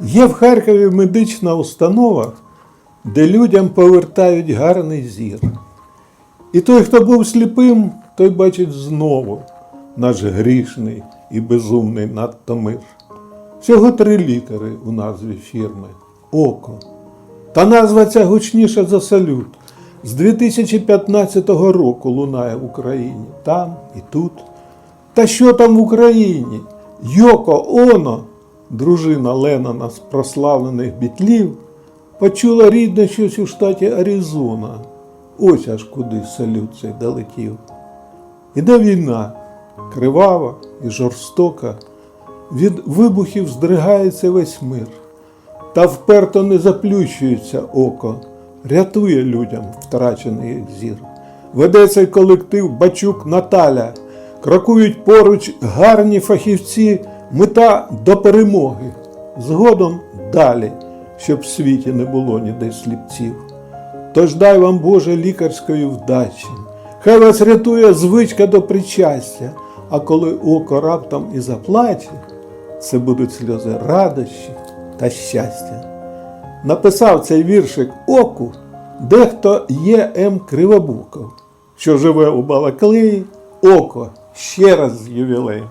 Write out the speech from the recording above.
Є в Харкові медична установа, де людям повертають гарний зір. І той, хто був сліпим, той бачить знову наш грішний і безумний надто мир. Всього три літери у назві фірми Око. Та назва ця гучніша за салют. З 2015 року лунає в Україні. Там і тут. Та що там в Україні? Йоко Оно, дружина Леннона з прославлених бітлів, почула рідне щось у штаті Аризона. Ось аж куди салют цей долетів. Іде війна, кривава і жорстока. Від вибухів здригається весь мир. Та вперто не заплющується око, рятує людям втрачений зір. Веде цей колектив Бачук Наталя. Крокують поруч гарні фахівці, мета до перемоги. Згодом далі, щоб в світі не було ніде сліпців. Тож дай вам Боже лікарської вдачі. Хай вас рятує звичка до причастя, а коли око раптом і заплаче, це будуть сльози радощі та щастя. Написав цей віршик оку дехто є М. Кривобуков, що живе у Балаклеї, око ще раз з ювілеєм.